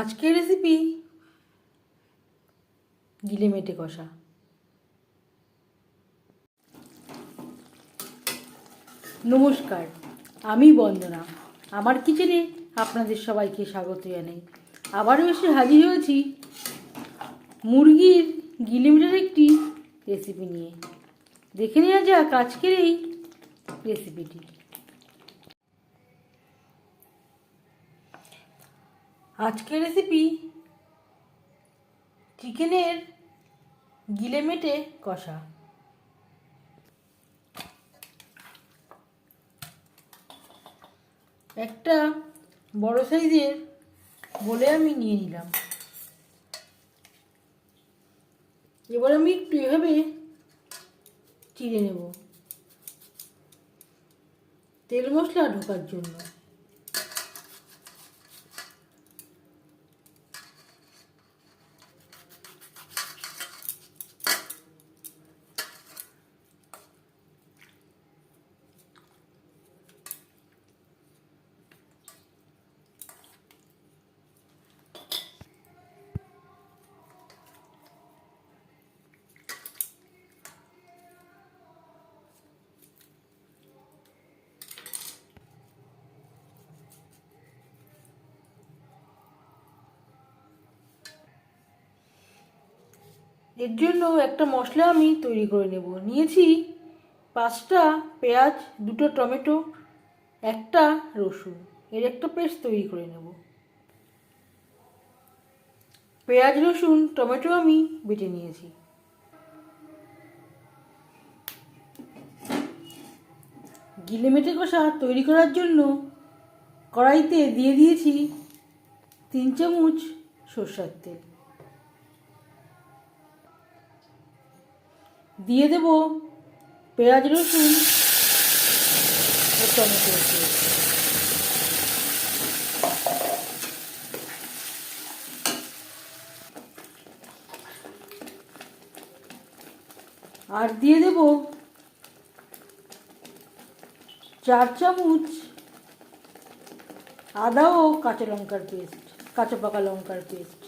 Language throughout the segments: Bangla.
আজকের রেসিপি গিলে মেটে কষা। নমস্কার, আমি বন্দনা। আমার কিচেনে আপনাদের সবাইকে স্বাগত জানাই। আবারও এসে হাজির হয়েছি মুরগির গিলিমিটের একটি রেসিপি নিয়ে। দেখে নেওয়া যাক আজকের এই রেসিপিটি আজকের রেসিপি চিকেনের গিলে মেটে কষা। একটা বড় সাইজের বলে আমি নিয়ে নিলাম। এবার আমি একটু এভাবে চিড়ে নেব। তেল মশলা ঢোকার জন্য। এর জন্য একটা মশলা আমি তৈরি করে নেব। নিয়েছি পাঁচটা পেঁয়াজ, দুটো টমেটো, একটা রসুন। এর একটা পেস্ট তৈরি করে নেব। পেঁয়াজ, রসুন, টমেটো আমি বেটে নিয়েছি। গিলে মেটে কষা তৈরি করার জন্য কড়াইতে দিয়ে দিয়েছি তিন চামচ সর্ষার তেল। দিয়ে দেব পেঁয়াজ রসুন ও টমেটো। আর দিয়ে দেব চার চামচ আদা ও কাঁচা লঙ্কার পেস্ট, কাঁচা পাকা লঙ্কার পেস্ট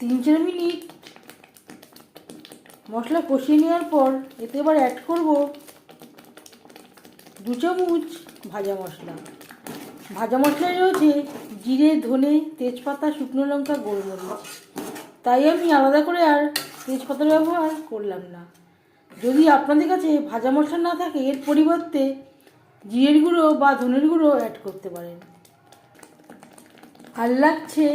তিন চার মিনিট মশলা কষিয়ে নেওয়ার পর এতে এবার অ্যাড করব দু চামচ ভাজা মশলা। ভাজা মশলায় রয়েছে জিরে, ধনে, তেজপাতা, শুকনো লঙ্কা, গোলমরিচ। তাই আমি আলাদা করে আর তেজপাতার ব্যবহার করলাম না। যদি আপনাদের কাছে ভাজা মশলা না থাকে, এর পরিবর্তে জিরের গুঁড়ো বা ধনের গুঁড়ো অ্যাড করতে পারেন। আর লাগছে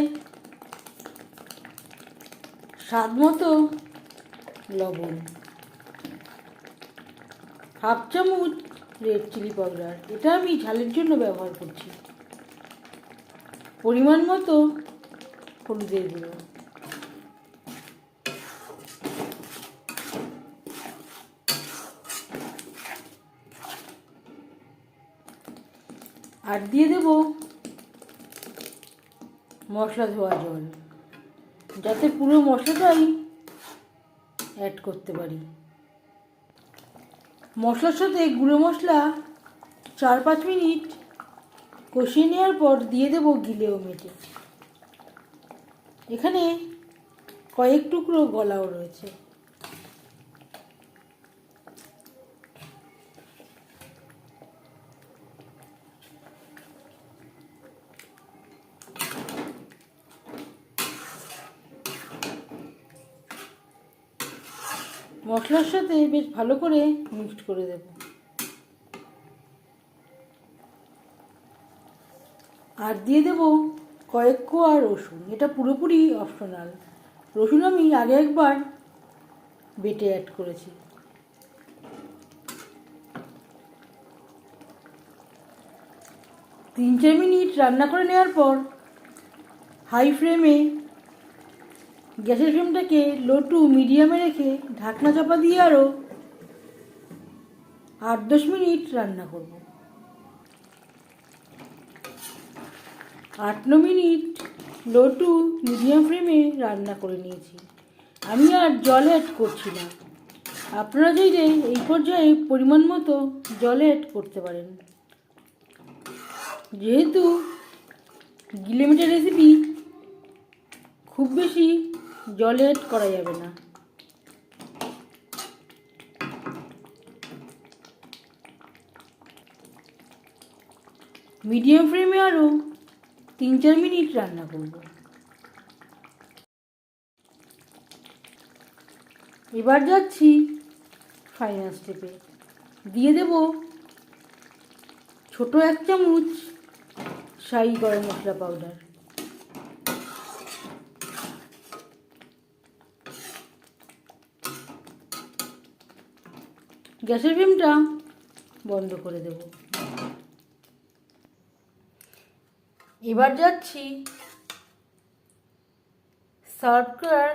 স্বাদ মতো লবণ। হাফ চামচ রেড চিলি পাউডার এটা আমি ঝালের জন্য ব্যবহার করছি। পরিমাণ মতো হলুদের গুঁড়ো। আর দিয়ে দেব মশলা ধোয়া জল। যাতে পুরো মশলাটাই অ্যাড করতে পারি। মশলার সাথে গুঁড়ো মশলা চার পাঁচ মিনিট কষিয়ে নেওয়ার পর দিয়ে দেব গিলেও মেটে। এখানে কয়েক টুকরো গলাও রয়েছে। মশলার সাথে বেশ ভালো করে মিক্সড করে দেব। আর দিয়ে দেব কয়েক কোয়া রসুন। এটা পুরোপুরি অপশনাল রসুন আমি আগে একবার বেটে অ্যাড করেছি। তিন চার মিনিট রান্না করে নেওয়ার পর হাই ফ্লেমে গ্যাসের ফ্লেমটাকে লো টু মিডিয়ামে রেখে ঢাকনা চাপা দিয়ে আরও আট দশ মিনিট রান্না করব। আট ন মিনিট লো টু মিডিয়াম ফ্লেমে রান্না করে নিয়েছি। আমি আর জল অ্যাড করছি না। আপনারা চাইলে এই পর্যায়ে পরিমাণ মতো জল অ্যাড করতে পারেন। যেহেতু গিলোমিটার রেসিপি খুব বেশি জল করা যাবে না। মিডিয়াম ফ্লেমে আরও তিন চার মিনিট রান্না করব। এবার যাচ্ছি ফাইনাল স্টেপে দিয়ে দেব ছোট এক চামচ শাহি গরম মশলা পাউডার গ্যাসের ফ্লেমটা বন্ধ করে দেব। এবার যাচ্ছি সার্ভ করার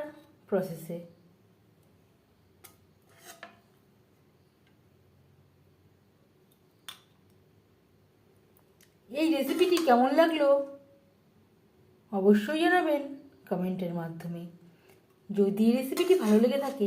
প্রসেসে এই রেসিপিটি কেমন লাগল অবশ্যই জানাবেন কমেন্টের মাধ্যমে। যদি রেসিপিটি ভালো লেগে থাকে